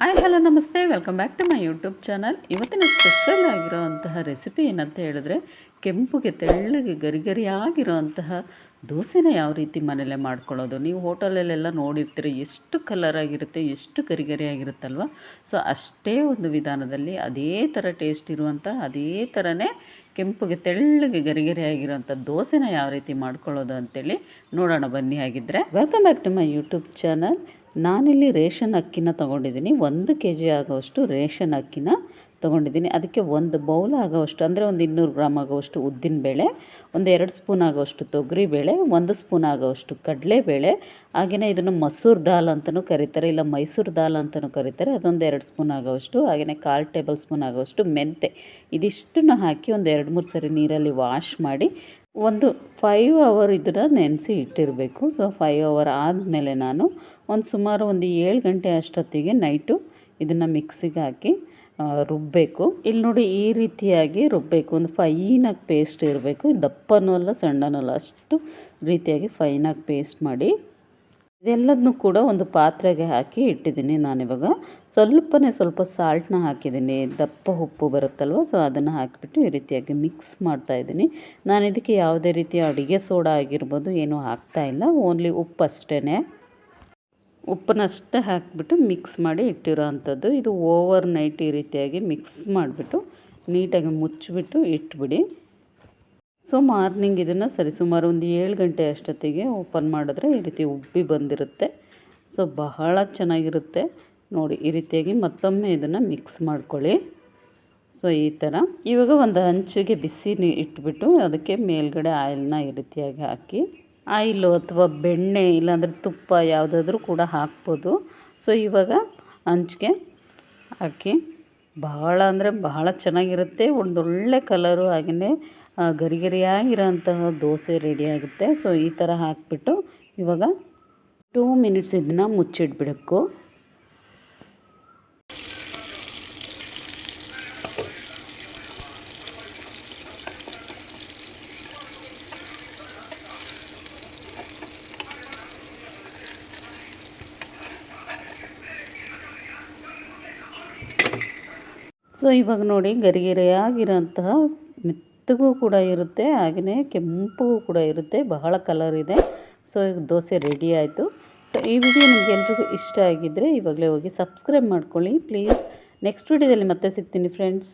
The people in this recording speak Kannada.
ಹಾಯ್, ಹಲೋ, ನಮಸ್ತೆ. Welcome back to my YouTube channel ಇವತ್ತಿನ ಸ್ಪೆಷಲ್ ಆಗಿರೋವಂತಹ ರೆಸಿಪಿ ಏನಂತ ಹೇಳಿದ್ರೆ, ಕೆಂಪುಗೆ ತೆಳ್ಳಗೆ ಗರಿ ಗರಿಯಾಗಿರೋವಂತಹ ದೋಸೆನ ಯಾವ ರೀತಿ ಮನೆಯಲ್ಲೇ ಮಾಡ್ಕೊಳ್ಳೋದು? ನೀವು ಹೋಟೆಲಲ್ಲೆಲ್ಲ ನೋಡಿರ್ತೀರಿ, ಎಷ್ಟು ಕಲರ್ ಆಗಿರುತ್ತೆ, ಎಷ್ಟು ಗರಿ ಆಗಿರುತ್ತಲ್ವ ಸೊ ಅಷ್ಟೇ ಒಂದು ವಿಧಾನದಲ್ಲಿ ಅದೇ ಥರ ಟೇಸ್ಟ್ ಇರುವಂಥ ಅದೇ ಥರನೇ ಕೆಂಪುಗೆ ತೆಳ್ಳಗೆ ಗರಿ ಗರಿಯಾಗಿರೋಂಥ ದೋಸೆನ ಯಾವ ರೀತಿ ಮಾಡ್ಕೊಳ್ಳೋದು ಅಂತೇಳಿ ನೋಡೋಣ ಬನ್ನಿ. ಆಗಿದ್ದರೆ welcome back to my YouTube channel ನಾನಿಲ್ಲಿ ರೇಷನ್ ಅಕ್ಕಿನ ತೊಗೊಂಡಿದ್ದೀನಿ. ಒಂದು ಕೆ ಜಿ ಆಗೋವಷ್ಟು ರೇಷನ್ ಅಕ್ಕಿನ ತೊಗೊಂಡಿದ್ದೀನಿ. ಅದಕ್ಕೆ ಒಂದು ಬೌಲ್ ಆಗೋವಷ್ಟು, ಅಂದರೆ ಒಂದು ಇನ್ನೂರು ಗ್ರಾಮ್ ಆಗೋವಷ್ಟು ಉದ್ದಿನಬೇಳೆ ಒಂದು ಎರಡು ಸ್ಪೂನ್ ಆಗೋವಷ್ಟು ತೊಗರಿಬೇಳೆ ಒಂದು ಸ್ಪೂನ್ ಆಗೋವಷ್ಟು ಕಡಲೆಬೇಳೆ ಹಾಗೆಯೇ ಇದನ್ನು ಮಸೂರ್ ದಾಲ್ ಅಂತಲೂ ಕರೀತಾರೆ, ಇಲ್ಲ ಮೈಸೂರು ದಾಲ್ ಅಂತಲೂ ಕರೀತಾರೆ. ಅದೊಂದು ಎರಡು ಸ್ಪೂನ್ ಆಗೋವಷ್ಟು ಹಾಗೆಯೇ ಕಾಲು ಟೇಬಲ್ ಸ್ಪೂನ್ ಆಗೋವಷ್ಟು ಮೆಂತೆ ಇದಿಷ್ಟನ್ನು ಹಾಕಿ ಒಂದು ಎರಡು ಮೂರು ಸರಿ ನೀರಲ್ಲಿ ವಾಶ್ ಮಾಡಿ ಒಂದು ಫೈವ್ ಅವರ್ ಇದನ್ನು ನೆನೆಸಿ ಇಟ್ಟಿರಬೇಕು. ಸೊ ಫೈವ್ ಅವರ್ ಆದಮೇಲೆ ನಾನು ಒಂದು ಸುಮಾರು ಒಂದು ಏಳು ಗಂಟೆ ಅಷ್ಟೊತ್ತಿಗೆ ನೈಟು ಇದನ್ನು ಮಿಕ್ಸಿಗೆ ಹಾಕಿ ರುಬ್ಬಬೇಕು ಇಲ್ಲಿ ನೋಡಿ ಈ ರೀತಿಯಾಗಿ ರುಬ್ಬಬೇಕು ಒಂದು ಫೈನಾಗಿ ಪೇಸ್ಟ್ ಇರಬೇಕು. ದಪ್ಪನೂ ಅಲ್ಲ, ಸಣ್ಣನೂ ಅಲ್ಲ. ಅಷ್ಟು ರೀತಿಯಾಗಿ ಫೈನಾಗಿ ಪೇಸ್ಟ್ ಮಾಡಿ ಇದೆಲ್ಲದನ್ನೂ ಕೂಡ ಒಂದು ಪಾತ್ರೆಗೆ ಹಾಕಿ ಇಟ್ಟಿದ್ದೀನಿ ನಾನಿವಾಗ. ಸ್ವಲ್ಪನೇ ಸ್ವಲ್ಪ ಸಾಲ್ಟ್ನ ಹಾಕಿದ್ದೀನಿ. ದಪ್ಪ ಉಪ್ಪು ಬರುತ್ತಲ್ವ, ಸೊ ಅದನ್ನು ಹಾಕಿಬಿಟ್ಟು ಈ ರೀತಿಯಾಗಿ ಮಿಕ್ಸ್ ಮಾಡ್ತಾ ಇದ್ದೀನಿ. ನಾನು ಇದಕ್ಕೆ ಯಾವುದೇ ರೀತಿಯ ಅಡುಗೆ ಸೋಡಾ ಆಗಿರ್ಬೋದು, ಏನೂ ಹಾಕ್ತಾಯಿಲ್ಲ ಓನ್ಲಿ ಉಪ್ಪು ಅಷ್ಟೇ ಉಪ್ಪನ್ನಷ್ಟೇ ಹಾಕಿಬಿಟ್ಟು ಮಿಕ್ಸ್ ಮಾಡಿ ಇಟ್ಟಿರೋ ಅಂಥದ್ದು. ಇದು ಓವರ್ ನೈಟ್ ಈ ರೀತಿಯಾಗಿ ಮಿಕ್ಸ್ ಮಾಡಿಬಿಟ್ಟು ನೀಟಾಗಿ ಮುಚ್ಚಿಬಿಟ್ಟು ಇಟ್ಬಿಡಿ. ಸೊ ಮಾರ್ನಿಂಗ್ ಇದನ್ನು ಸರಿಸುಮಾರು ಒಂದು ಏಳು ಗಂಟೆ ಅಷ್ಟೊತ್ತಿಗೆ ಓಪನ್ ಮಾಡಿದ್ರೆ ಈ ರೀತಿ ಉಬ್ಬಿ ಬಂದಿರುತ್ತೆ. ಸೊ ಬಹಳ ಚೆನ್ನಾಗಿರುತ್ತೆ. ನೋಡಿ, ಈ ರೀತಿಯಾಗಿ ಮತ್ತೊಮ್ಮೆ ಇದನ್ನು ಮಿಕ್ಸ್ ಮಾಡ್ಕೊಳ್ಳಿ. ಸೊ ಈ ಥರ. ಇವಾಗ ಒಂದು ಹಂಚಿಗೆ ಬಿಸಿ ಇಟ್ಬಿಟ್ಟು ಅದಕ್ಕೆ ಮೇಲ್ಗಡೆ ಆಯಿಲ್ನ ಈ ರೀತಿಯಾಗಿ ಹಾಕಿ, ಆಯಿಲು ಅಥವಾ ಬೆಣ್ಣೆ ಇಲ್ಲಾಂದರೆ ತುಪ್ಪ ಯಾವುದಾದ್ರೂ ಕೂಡ ಹಾಕ್ಬೋದು. ಸೊ ಇವಾಗ ಹಂಚಿಗೆ ಹಾಕಿ, ಬಹಳ ಅಂದರೆ ಬಹಳ ಚೆನ್ನಾಗಿರುತ್ತೆ. ಒಂದೊಳ್ಳೆ ಕಲರು ಹಾಗೆಯೇ ಗರಿ ಗರಿಯಾಗಿರೋಂತಹ ದೋಸೆ ರೆಡಿಯಾಗುತ್ತೆ. ಸೊ ಈ ಥರ ಹಾಕಿಬಿಟ್ಟು ಇವಾಗ ಟೂ ಮಿನಿಟ್ಸ್ ಇದನ್ನ ಮುಚ್ಚಿಟ್ಬಿಡಬೇಕು ಸೊ ಇವಾಗ ನೋಡಿ ಗರಿಗರಿಯಾಗಿರೋಂತಹ ಮೆತ್ತಗೂ ಕೂಡ ಇರುತ್ತೆ ಹಾಗೆಯೇ ಕೆಂಪಗೂ ಕೂಡ ಇರುತ್ತೆ, ಬಹಳ ಕಲರ್ ಇದೆ. ಸೊ ಈಗ ದೋಸೆ ರೆಡಿ ಆಯಿತು. ಸೊ ಈ ವಿಡಿಯೋ ನಿಮಗೆ ಎಲ್ರಿಗೂ ಇಷ್ಟ ಆಗಿದ್ದರೆ ಇವಾಗಲೇ ಹೋಗಿ ಸಬ್ಸ್ಕ್ರೈಬ್ ಮಾಡ್ಕೊಳ್ಳಿ. ಪ್ಲೀಸ್ ನೆಕ್ಸ್ಟ್ ವಿಡಿಯೋದಲ್ಲಿ ಮತ್ತೆ ಸಿಗ್ತೀನಿ ಫ್ರೆಂಡ್ಸ್